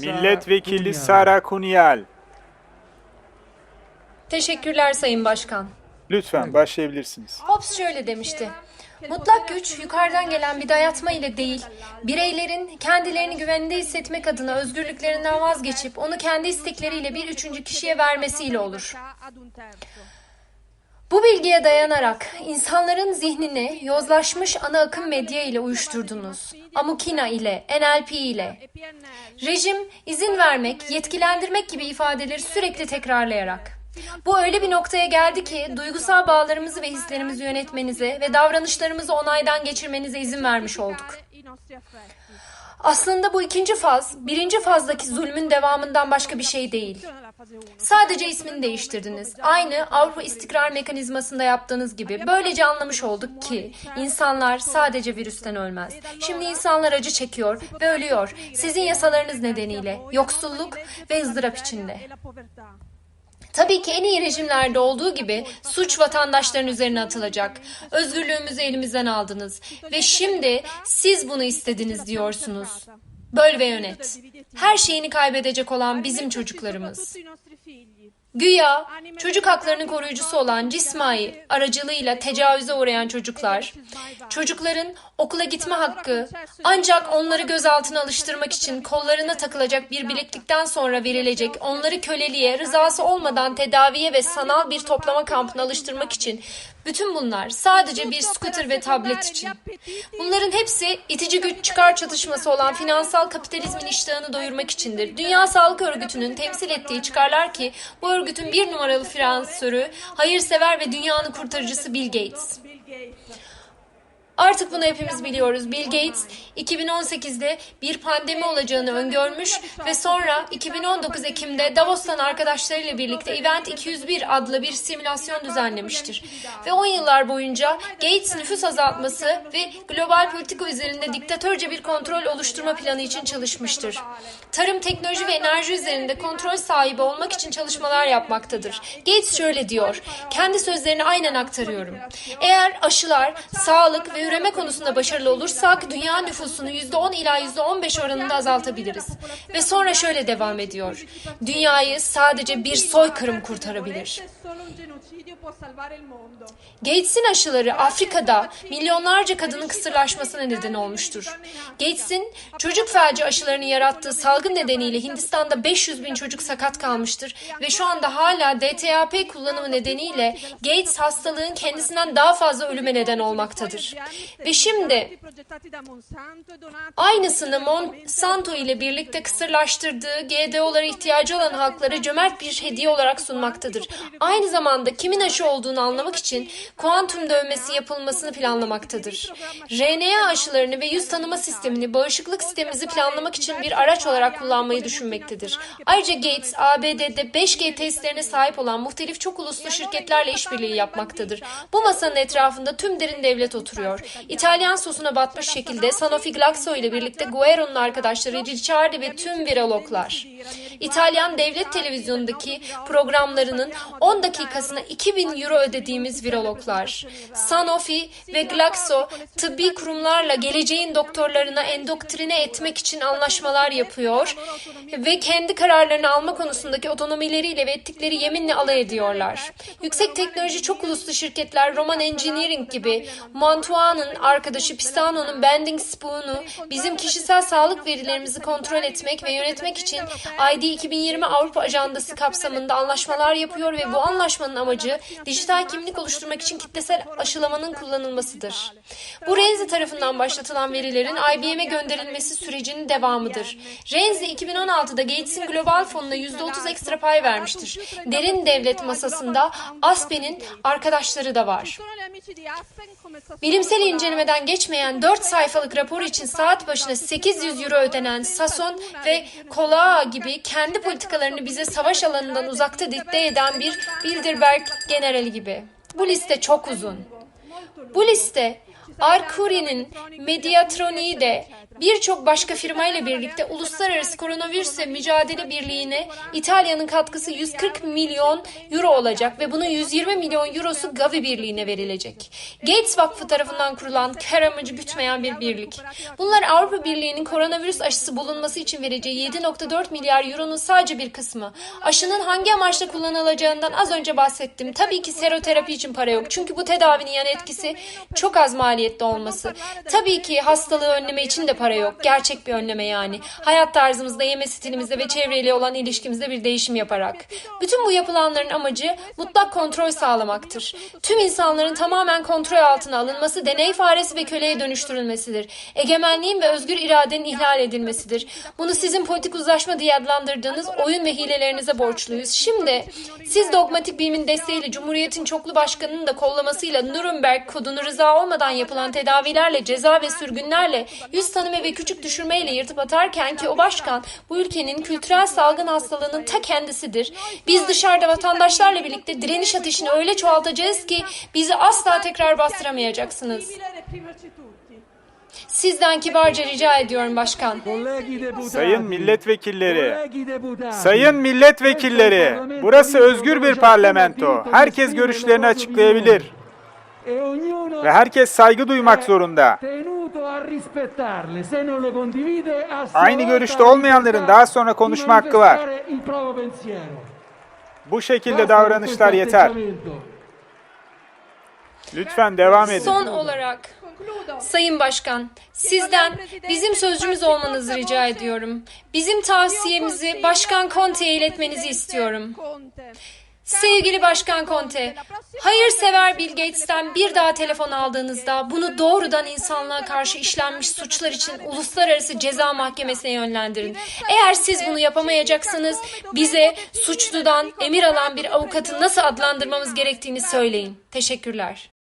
Milletvekili. Sara Kunyal. Teşekkürler Sayın Başkan. Lütfen başlayabilirsiniz. Hobbes şöyle demişti. Mutlak güç yukarıdan gelen bir dayatma ile değil, bireylerin kendilerini güvende hissetmek adına özgürlüklerinden vazgeçip onu kendi istekleriyle bir üçüncü kişiye vermesiyle olur. Bu bilgiye dayanarak insanların zihnini yozlaşmış ana akım medya ile uyuşturdunuz. Amukina ile, NLP ile. Rejim izin vermek, yetkilendirmek gibi ifadeleri sürekli tekrarlayarak. Bu öyle bir noktaya geldi ki duygusal bağlarımızı ve hislerimizi yönetmenize ve davranışlarımızı onaydan geçirmenize izin vermiş olduk. Aslında bu ikinci faz, birinci fazdaki zulmün devamından başka bir şey değil. Sadece ismini değiştirdiniz. Aynı Avrupa İstikrar Mekanizması'nda yaptığınız gibi. Böylece anlamış olduk ki insanlar sadece virüsten ölmez. Şimdi insanlar acı çekiyor ve ölüyor. Sizin yasalarınız nedeniyle. Yoksulluk ve ızdırap içinde. Tabii ki en iyi rejimlerde olduğu gibi suç vatandaşların üzerine atılacak. Özgürlüğümüzü elimizden aldınız ve şimdi siz bunu istediniz diyorsunuz. Böl ve yönet. Her şeyini kaybedecek olan bizim çocuklarımız. Güya çocuk haklarının koruyucusu olan Cismai aracılığıyla tecavüze uğrayan çocuklar, çocukların okula gitme hakkı ancak onları gözaltına alıştırmak için kollarına takılacak bir bileklikten sonra verilecek onları köleliğe rızası olmadan tedaviye ve sanal bir toplama kampına alıştırmak için bütün bunlar sadece bir scooter ve tablet için. Bunların hepsi itici güç çıkar çatışması olan finansal kapitalizmin iştahını doyurmak içindir. Dünya Sağlık Örgütü'nün temsil ettiği çıkarlar ki bu örgütün bir numaralı finansörü, hayırsever ve dünyanın kurtarıcısı Bill Gates. Artık bunu hepimiz biliyoruz. Bill Gates 2018'de bir pandemi olacağını öngörmüş ve sonra 2019 Ekim'de Davos'tan arkadaşlarıyla birlikte Event 201 adlı bir simülasyon düzenlemiştir. Ve 10 yıllar boyunca Gates nüfus azaltması ve global politika üzerinde diktatörce bir kontrol oluşturma planı için çalışmıştır. Tarım, teknoloji ve enerji üzerinde kontrol sahibi olmak için çalışmalar yapmaktadır. Gates şöyle diyor, kendi sözlerini aynen aktarıyorum. Eğer aşılar, sağlık ve üreme konusunda başarılı olursak dünya nüfusunu %10 ila %15 oranında azaltabiliriz. Ve sonra şöyle devam ediyor. Dünyayı sadece bir soykırım kurtarabilir. Gates'in aşıları Afrika'da milyonlarca kadının kısırlaşmasına neden olmuştur. Gates'in çocuk felci aşılarını yarattığı salgın nedeniyle Hindistan'da 500 bin çocuk sakat kalmıştır ve şu anda hala DTaP kullanımı nedeniyle Gates hastalığın kendisinden daha fazla ölüme neden olmaktadır. Ve şimdi aynısını Monsanto ile birlikte kısırlaştırdığı GDO'lara ihtiyacı olan halklara cömert bir hediye olarak sunmaktadır. Aynı zamanda kimin aşı olduğunu anlamak için kuantum dövmesi yapılmasını planlamaktadır. RNA aşılarını ve yüz tanıma sistemini bağışıklık sistemimizi planlamak için bir araç olarak kullanmayı düşünmektedir. Ayrıca Gates, ABD'de 5G testlerine sahip olan muhtelif çok uluslu şirketlerle işbirliği yapmaktadır. Bu masanın etrafında tüm derin devlet oturuyor. İtalyan sosuna batmış şekilde Sanofi Glaxo ile birlikte Guero'nun arkadaşları Ricciardi ve tüm virologlar. İtalyan devlet televizyonundaki programlarının 10 dakikasına 2000 euro ödediğimiz virologlar. Sanofi ve Glaxo tıbbi kurumlarla geleceğin doktorlarına endoktrine etmek için anlaşmalar yapıyor ve kendi kararlarını alma konusundaki otonomileriyle ve ettikleri yeminle alay ediyorlar. Yüksek teknoloji çok uluslu şirketler Roman Engineering gibi Mantuan'ın arkadaşı Pisano'nun Bending Spoon'u bizim kişisel sağlık verilerimizi kontrol etmek ve yönetmek için ID 2020 Avrupa Ajandası kapsamında anlaşmalar yapıyor ve bu anlaşmanın amacı dijital kimlik oluşturmak için kitlesel aşılamanın kullanılmasıdır. Bu Renzi tarafından başlatılan verilerin IBM'e gönderilmesi sürecinin devamıdır. Renzi 2016'da Gates'in global fonuna %30 ekstra pay vermiştir. Derin devlet masasında Aspen'in arkadaşları da var. Bilimsel incelemeden geçmeyen 4 sayfalık rapor için saat başına 800 euro ödenen Sason ve Kolaa gibi kendi politikalarını bize savaş alanından uzakta dikte eden bir Bilderberg generali gibi. Bu liste çok uzun. Bu liste Arcuri'nin Mediatroni'yi de birçok başka firma ile birlikte Uluslararası Koronavirüsle Mücadele Birliği'ne İtalya'nın katkısı 140 milyon euro olacak ve bunun 120 milyon eurosu Gavi Birliği'ne verilecek. Gates Vakfı tarafından kurulan kar amacı gütmeyen bir birlik. Bunlar Avrupa Birliği'nin koronavirüs aşısı bulunması için vereceği 7.4 milyar euronun sadece bir kısmı. Aşının hangi amaçla kullanılacağından az önce bahsettim. Tabii ki seroterapi için para yok. Çünkü bu tedavinin yan etkisi çok az maliyetli olması. Tabii ki hastalığı önleme için de para yok. Gerçek bir önleme yani. Hayat tarzımızda, yeme stilimizde ve çevreyle olan ilişkimizde bir değişim yaparak. Bütün bu yapılanların amacı mutlak kontrol sağlamaktır. Tüm insanların tamamen kontrol altına alınması, deney faresi ve köleye dönüştürülmesidir. Egemenliğin ve özgür iradenin ihlal edilmesidir. Bunu sizin politik uzlaşma diye adlandırdığınız oyun ve hilelerinize borçluyuz. Şimdi siz dogmatik bilimin desteğiyle Cumhuriyet'in çoklu başkanının da kollamasıyla Nuremberg kodunu rıza olmadan yapılan tedavilerle, ceza ve sürgünlerle, yüz tanıma ve küçük düşürmeyle yırtıp atarken ki o başkan bu ülkenin kültürel salgın hastalığının ta kendisidir. Biz dışarıda vatandaşlarla birlikte direniş ateşini öyle çoğaltacağız ki bizi asla tekrar bastıramayacaksınız. Sizden kibarca rica ediyorum başkan. Sayın milletvekilleri, sayın milletvekilleri, burası özgür bir parlamento. Herkes görüşlerini açıklayabilir ve herkes saygı duymak zorunda. Aynı görüşte olmayanların daha sonra konuşma hakkı var. Bu şekilde davranışlar yeter. Lütfen devam edin. Son olarak Sayın Başkan, sizden bizim sözcümüz olmanızı rica ediyorum. Bizim tavsiyemizi Başkan Conte'ye iletmenizi istiyorum. Sevgili Başkan Conte, hayırsever Bill Gates'ten bir daha telefon aldığınızda bunu doğrudan insanlığa karşı işlenmiş suçlar için Uluslararası Ceza Mahkemesi'ne yönlendirin. Eğer siz bunu yapamayacaksınız, bize suçludan emir alan bir avukatı nasıl adlandırmamız gerektiğini söyleyin. Teşekkürler.